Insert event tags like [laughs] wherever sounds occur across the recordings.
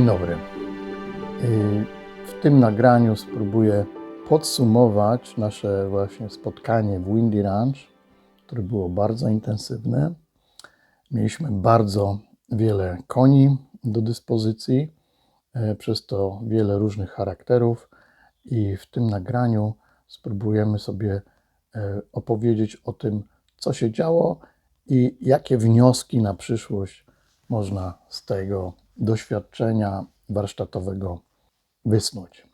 Dzień dobry. Y, W tym nagraniu spróbuję podsumować nasze właśnie spotkanie w Windy Ranch, które było bardzo intensywne. Mieliśmy bardzo wiele koni do dyspozycji, e, przez to wiele różnych charakterów i w tym nagraniu spróbujemy sobie e, opowiedzieć o tym, co się działo i jakie wnioski na przyszłość można z tego doświadczenia warsztatowego wysnuć.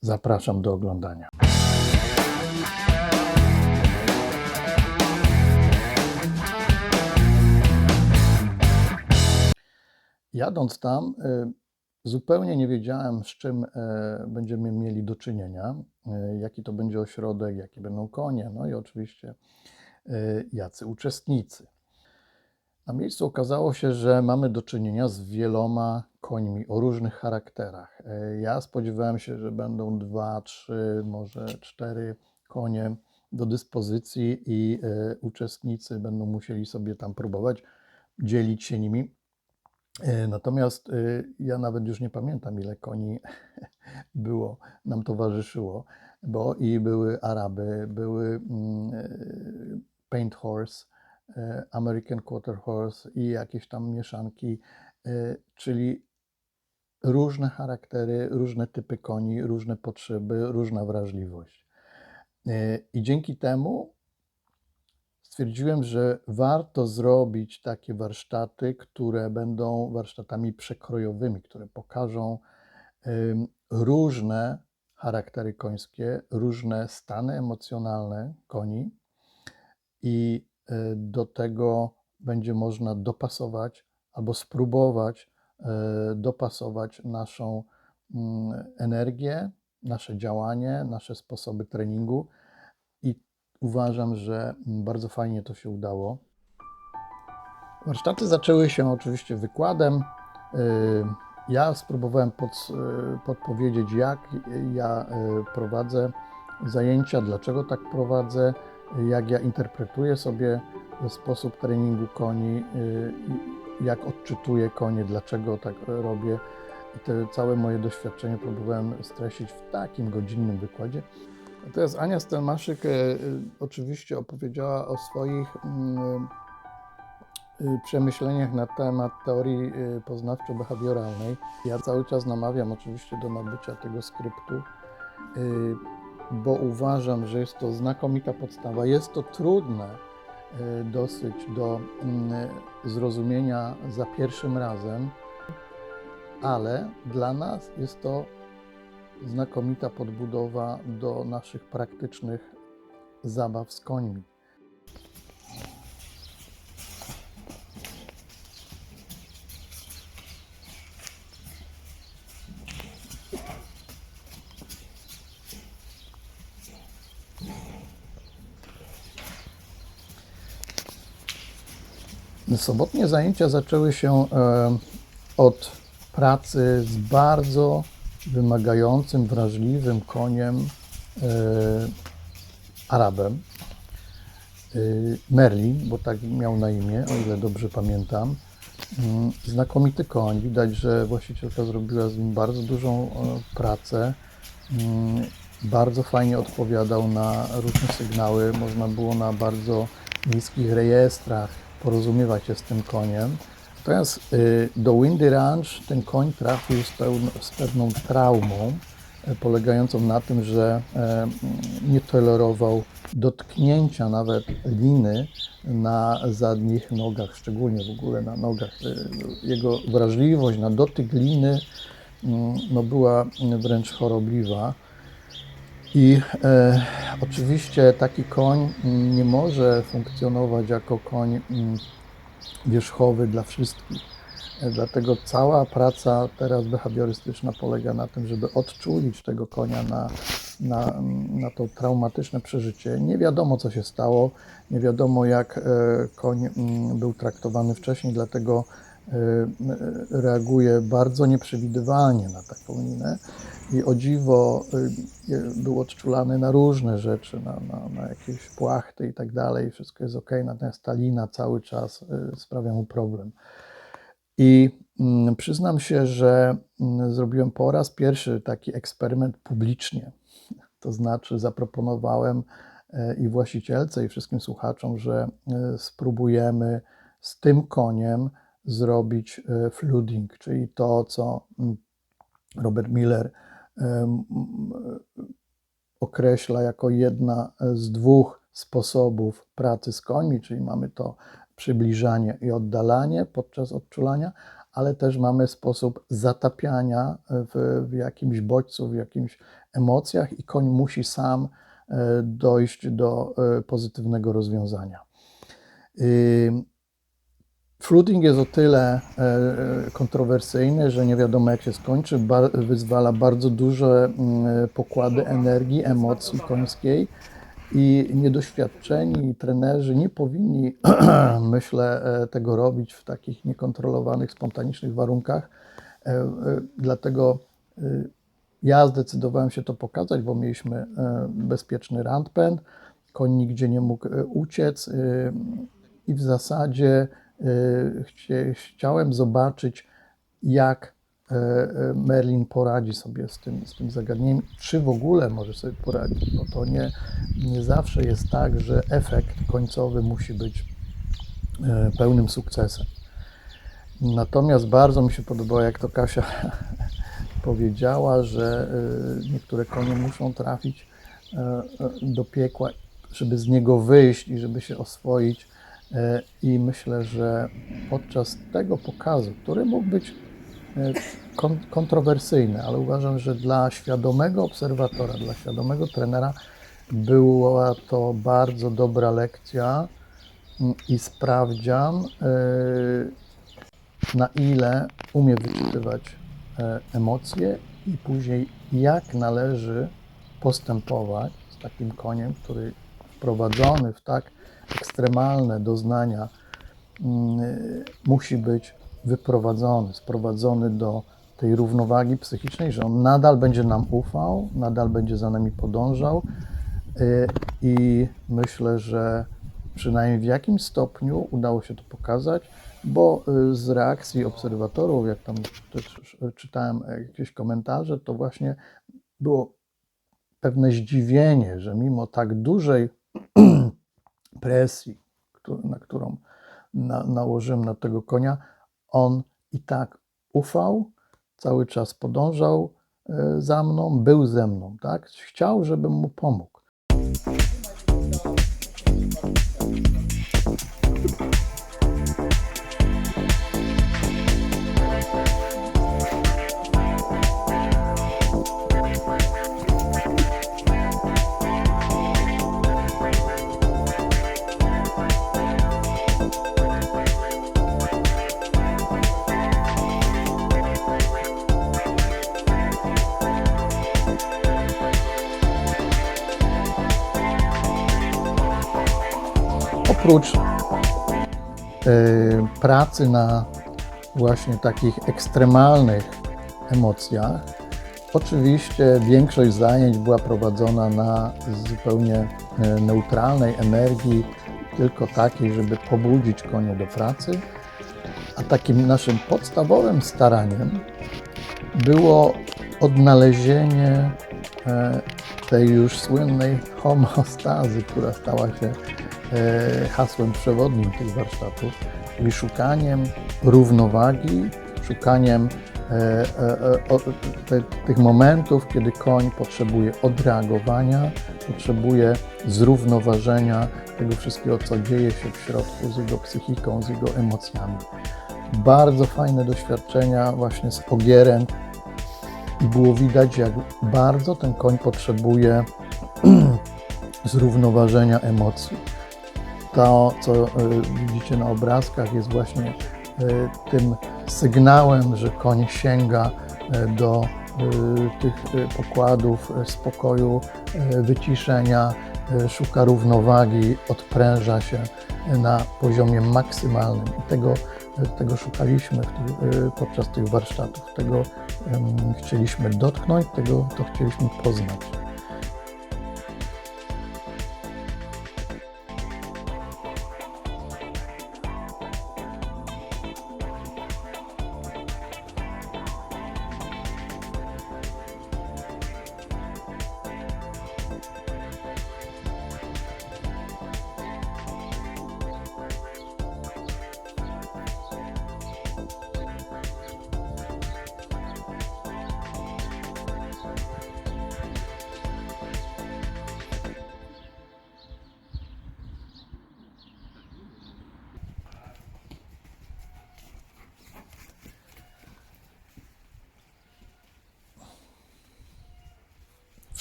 Zapraszam do oglądania. Jadąc tam, y, zupełnie nie wiedziałem, z czym y, będziemy mieli do czynienia, y, jaki to będzie ośrodek, jakie będą konie, no i oczywiście jacy uczestnicy. Na miejscu okazało się, że mamy do czynienia z wieloma końmi o różnych charakterach. E, Ja spodziewałem się, że będą dwa, trzy, może cztery konie do dyspozycji i e, uczestnicy będą musieli sobie tam próbować dzielić się nimi. E, Natomiast ja nawet już nie pamiętam, ile koni [laughs] było, nam towarzyszyło, bo i były Araby, były mm, Paint Horse, American Quarter Horse i jakieś tam mieszanki, e, czyli różne charaktery, różne typy koni, różne potrzeby, różna wrażliwość. E, I dzięki temu stwierdziłem, że warto zrobić takie warsztaty, które będą warsztatami przekrojowymi, które pokażą różne charaktery końskie, różne stany emocjonalne koni i e, do tego będzie można dopasować albo spróbować e, dopasować naszą mm, energię, nasze działanie, nasze sposoby treningu i uważam, że bardzo fajnie to się udało. Warsztaty zaczęły się oczywiście wykładem. Y, Ja spróbowałem pod, y, podpowiedzieć, jak ja y, prowadzę zajęcia, dlaczego tak prowadzę, jak ja interpretuję sobie sposób treningu koni, y, jak odczytuję konie, dlaczego tak robię. I te całe moje doświadczenie próbowałem streścić w takim godzinnym wykładzie. Natomiast Ania Stelmaszyk y, y, oczywiście opowiedziała o swoich mm, przemyśleniach na temat teorii poznawczo-behawioralnej. Ja cały czas namawiam oczywiście do nabycia tego skryptu, bo uważam, że jest to znakomita podstawa. Jest to trudne y, dosyć do mm, zrozumienia za pierwszym razem, ale dla nas jest to znakomita podbudowa do naszych praktycznych zabaw z końmi. Sobotnie zajęcia zaczęły się e, od pracy z bardzo wymagającym, wrażliwym koniem e, Arabem. E, Merlin, bo tak miał na imię, o ile dobrze pamiętam. Mm, Znakomity koń. Widać, że właścicielka zrobiła z nim bardzo dużą pracę. Mm, Bardzo fajnie odpowiadał na różne sygnały. Można było na bardzo niskich rejestrach porozumiewać się z tym koniem. Natomiast y, do Windy Ranch ten koń trafił z, z pewną traumą, e, polegającą na tym, że e, nie tolerował dotknięcia nawet liny na zadnich nogach, szczególnie w ogóle na nogach. Y, Jego wrażliwość na dotyk liny no, była wręcz chorobliwa. I e, oczywiście taki koń mm, nie może funkcjonować jako koń mm, wierzchowy dla wszystkich. E, Dlatego cała praca teraz behawiorystyczna polega na tym, żeby odczulić tego konia na, na, na to traumatyczne przeżycie. Nie wiadomo, co się stało, nie wiadomo, jak e, koń mm, był traktowany wcześniej, dlatego reaguje bardzo nieprzewidywalnie na taką linę. I o dziwo y, był odczulany na różne rzeczy, na, na, na jakieś płachty i tak dalej. Wszystko jest ok, natomiast ta lina cały czas y, sprawia mu problem. I mm, przyznam się, że mm, zrobiłem po raz pierwszy taki eksperyment publicznie. To znaczy, zaproponowałem e, i właścicielce, i wszystkim słuchaczom, że e, spróbujemy z tym koniem zrobić e, flooding, czyli to, co mm, Robert Miller em, określa jako jedna z dwóch sposobów pracy z końmi, czyli mamy to przybliżanie i oddalanie podczas odczulania, ale też mamy sposób zatapiania w, w jakimś bodźcu, w jakimś emocjach i koń musi sam e, dojść do e, pozytywnego rozwiązania. Flooding jest o tyle e, kontrowersyjny, że nie wiadomo jak się skończy, wyzwala bardzo duże mm, pokłady energii, emocji końskiej i niedoświadczeni trenerzy nie powinni, [clears throat] myślę, e, tego robić w takich niekontrolowanych, spontanicznych warunkach. E, Dlatego ja zdecydowałem się to pokazać, bo mieliśmy bezpieczny randpęd, koń nigdzie nie mógł uciec i w zasadzie chciałem zobaczyć, jak e, e, Merlin poradzi sobie z tym, z tym zagadnieniem, czy w ogóle może sobie poradzić, bo to nie, nie zawsze jest tak, że efekt końcowy musi być e, pełnym sukcesem. Natomiast bardzo mi się podobało, jak to Kasia [laughs] powiedziała, że niektóre konie muszą trafić do piekła, żeby z niego wyjść i żeby się oswoić. E, I myślę, że podczas tego pokazu, który mógł być e, kon- kontrowersyjny, ale uważam, że dla świadomego obserwatora, dla świadomego trenera była to bardzo dobra lekcja mm, i sprawdzian, e, na ile umie wyczytywać emocje i później jak należy postępować z takim koniem, który wprowadzony w tak ekstremalne doznania mm, musi być wyprowadzony, sprowadzony do tej równowagi psychicznej, że on nadal będzie nam ufał, nadal będzie za nami podążał y, i myślę, że przynajmniej w jakimś stopniu udało się to pokazać, bo y, z reakcji obserwatorów, jak tam też czytałem jakieś komentarze, to właśnie było pewne zdziwienie, że mimo tak dużej [clears throat] presji, na którą na, nałożyłem na tego konia, on i tak ufał, cały czas podążał e, za mną, był ze mną, tak? Chciał, żebym mu pomógł. Oprócz e, pracy na właśnie takich ekstremalnych emocjach, oczywiście większość zajęć była prowadzona na zupełnie e, neutralnej energii, tylko takiej, żeby pobudzić konie do pracy. A takim naszym podstawowym staraniem było odnalezienie e, tej już słynnej homeostazy, która stała się hasłem przewodnim tych warsztatów, czyli szukaniem równowagi, szukaniem e, e, e, tych momentów, kiedy koń potrzebuje odreagowania, potrzebuje zrównoważenia tego wszystkiego, co dzieje się w środku z jego psychiką, z jego emocjami. Bardzo fajne doświadczenia właśnie z ogierem i było widać, jak bardzo ten koń potrzebuje [clears throat] zrównoważenia emocji. To, co y, widzicie na obrazkach, jest właśnie y, tym sygnałem, że koń sięga y, do tych pokładów spokoju, wyciszenia, szuka równowagi, odpręża się na poziomie maksymalnym. I tego, tego szukaliśmy podczas tych warsztatów. Tego chcieliśmy dotknąć, tego to chcieliśmy poznać.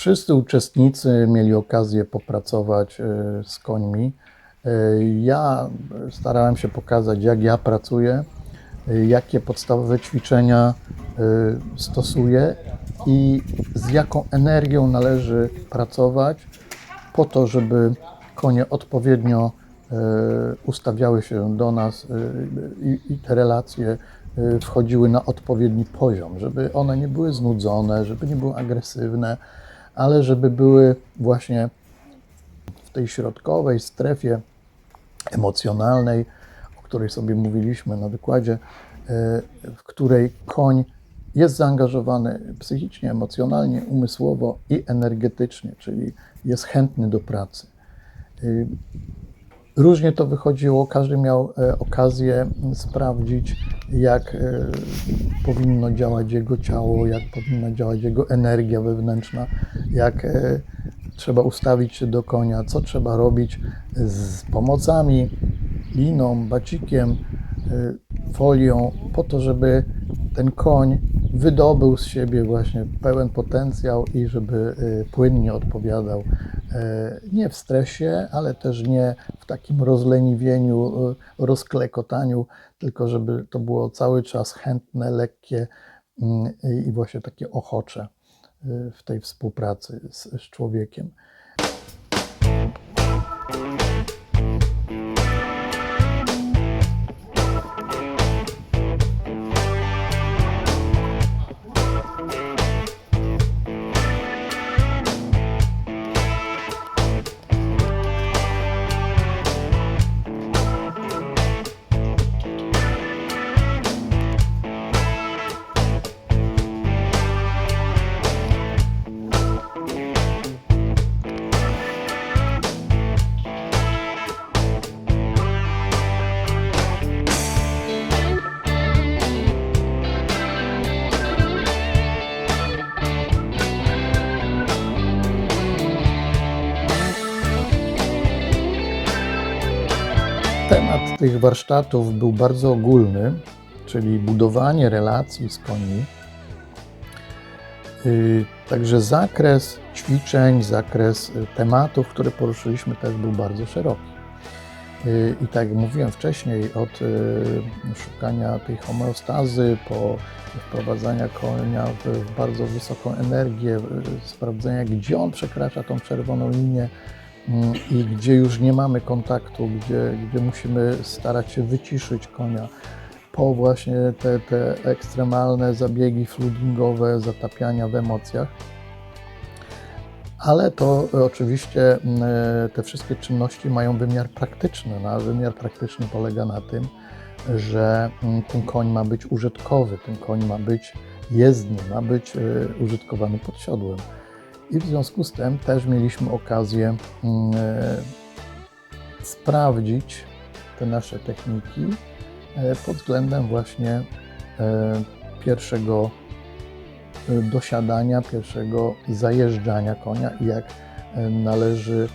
Wszyscy uczestnicy mieli okazję popracować e, z końmi. E, Ja starałem się pokazać, jak ja pracuję, e, jakie podstawowe ćwiczenia stosuję i z jaką energią należy pracować po to, żeby konie odpowiednio ustawiały się do nas i, te relacje wchodziły na odpowiedni poziom, żeby one nie były znudzone, żeby nie były agresywne, ale żeby były właśnie w tej środkowej strefie emocjonalnej, o której sobie mówiliśmy na wykładzie, e, w której koń jest zaangażowany psychicznie, emocjonalnie, umysłowo i energetycznie, czyli jest chętny do pracy. Różnie to wychodziło, każdy miał e, okazję sprawdzić, jak e, powinno działać jego ciało, jak powinna działać jego energia wewnętrzna, jak e, trzeba ustawić się do konia, co trzeba robić z pomocami, liną, bacikiem, folią, po to, żeby ten koń wydobył z siebie właśnie pełen potencjał i żeby płynnie odpowiadał. E, Nie w stresie, ale też nie w takim rozleniwieniu, e, rozklekotaniu, tylko żeby to było cały czas chętne, lekkie mm, i właśnie takie ochocze e, w tej współpracy z, z człowiekiem. Tych warsztatów był bardzo ogólny, czyli budowanie relacji z końmi. Yy, Także zakres ćwiczeń, zakres y, tematów, które poruszyliśmy, też był bardzo szeroki. Yy, I tak jak mówiłem wcześniej, od y, szukania tej homeostazy, po wprowadzania konia w, bardzo wysoką energię, y, sprawdzenia, gdzie on przekracza tą czerwoną linię, i gdzie już nie mamy kontaktu, gdzie, gdzie musimy starać się wyciszyć konia, po właśnie te, te ekstremalne zabiegi floodingowe, zatapiania w emocjach. Ale to oczywiście mm, e, te wszystkie czynności mają wymiar praktyczny. No, a wymiar praktyczny polega na tym, że mm, ten koń ma być użytkowy, ten koń ma być jezdny, ma być e, użytkowany pod siodłem. I w związku z tym też mieliśmy okazję mm, e, sprawdzić te nasze techniki e, pod względem właśnie e, pierwszego dosiadania, pierwszego zajeżdżania konia i jak należy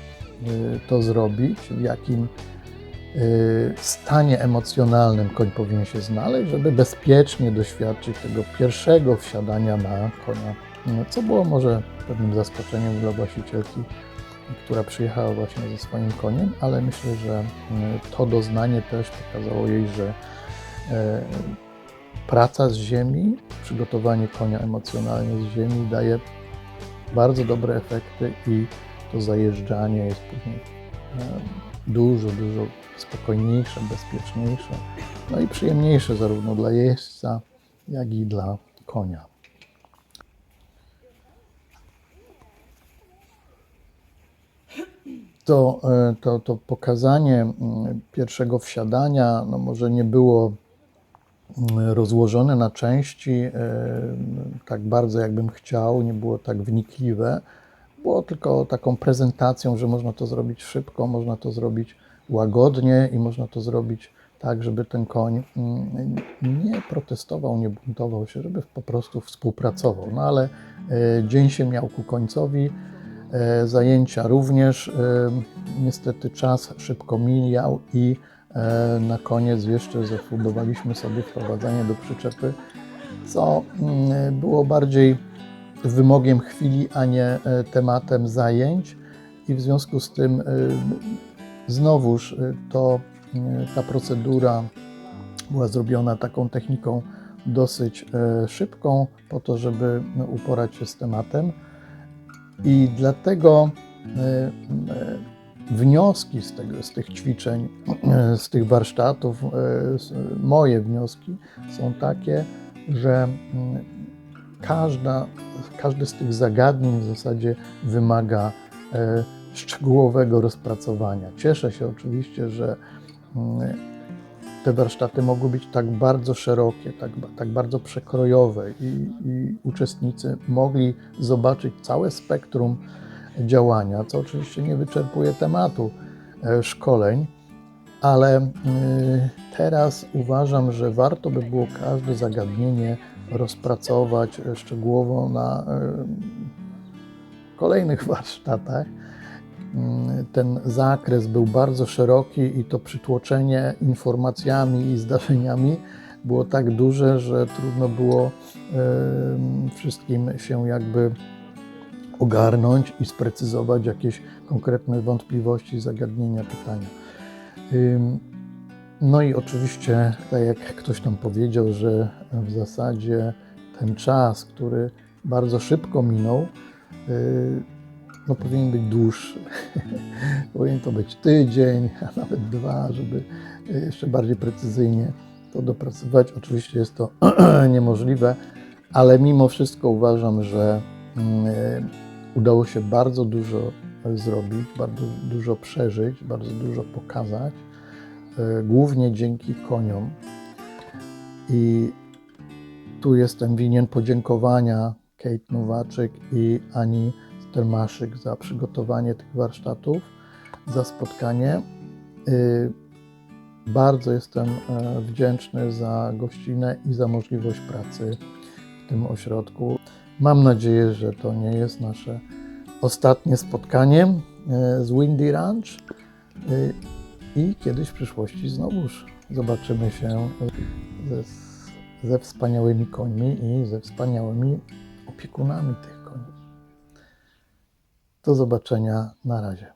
to zrobić, w jakim stanie emocjonalnym koń powinien się znaleźć, żeby bezpiecznie doświadczyć tego pierwszego wsiadania na konia, co było może pewnym zaskoczeniem dla właścicielki, która przyjechała właśnie ze swoim koniem, ale myślę, że mm, to doznanie też pokazało jej, że e, praca z ziemi, przygotowanie konia emocjonalnie z ziemi daje bardzo dobre efekty i to zajeżdżanie jest później e, dużo, dużo spokojniejsze, bezpieczniejsze, no i przyjemniejsze zarówno dla jeźdźca, jak i dla konia. To, e, to, to pokazanie mm, pierwszego wsiadania no może nie było mm, rozłożone na części e, tak bardzo, jakbym chciał, nie było tak wnikliwe. Było tylko taką prezentacją, że można to zrobić szybko, można to zrobić łagodnie i można to zrobić tak, żeby ten koń mm, nie protestował, nie buntował się, żeby po prostu współpracował. No ale e, dzień się miał ku końcowi. E, Zajęcia również. E, Niestety czas szybko mijał i e, na koniec jeszcze zafundowaliśmy sobie wprowadzanie do przyczepy, co mm, było bardziej wymogiem chwili, a nie tematem zajęć. I w związku z tym znowuż to, ta procedura była zrobiona taką techniką dosyć szybką, po to, żeby no, uporać się z tematem. I dlatego e, e, wnioski z, tego, z tych ćwiczeń, e, z tych warsztatów, moje wnioski są takie, że mm, każda, każde z tych zagadnień w zasadzie wymaga szczegółowego rozpracowania. Cieszę się oczywiście, że mm, te warsztaty mogły być tak bardzo szerokie, tak, tak bardzo przekrojowe i, i uczestnicy mogli zobaczyć całe spektrum działania, co oczywiście nie wyczerpuje tematu e, szkoleń, ale y, teraz uważam, że warto by było każde zagadnienie rozpracować e, szczegółowo na e, kolejnych [laughs] warsztatach. Mm, Ten zakres był bardzo szeroki i to przytłoczenie informacjami i zdarzeniami było tak duże, że trudno było em, wszystkim się jakby ogarnąć i sprecyzować jakieś konkretne wątpliwości, zagadnienia, pytania. No i oczywiście, tak jak ktoś tam powiedział, że w zasadzie ten czas, który bardzo szybko minął, yy, no powinien być dłuższy. [laughs] powinien to być tydzień, a nawet dwa, żeby jeszcze bardziej precyzyjnie to dopracować. Oczywiście jest to [clears throat] niemożliwe, ale mimo wszystko uważam, że mm, udało się bardzo dużo zrobić, bardzo dużo przeżyć, bardzo dużo pokazać, e, głównie dzięki koniom. I tu jestem winien podziękowania Kate Nowaczyk i Ani Stelmaszyk za przygotowanie tych warsztatów, za spotkanie. Y, Bardzo jestem e, wdzięczny za gościnę i za możliwość pracy w tym ośrodku. Mam nadzieję, że to nie jest nasze ostatnie spotkanie e, z Windy Ranch y, i kiedyś w przyszłości znowuż zobaczymy się e, ze, ze wspaniałymi końmi i ze wspaniałymi opiekunami tych. Do zobaczenia na razie.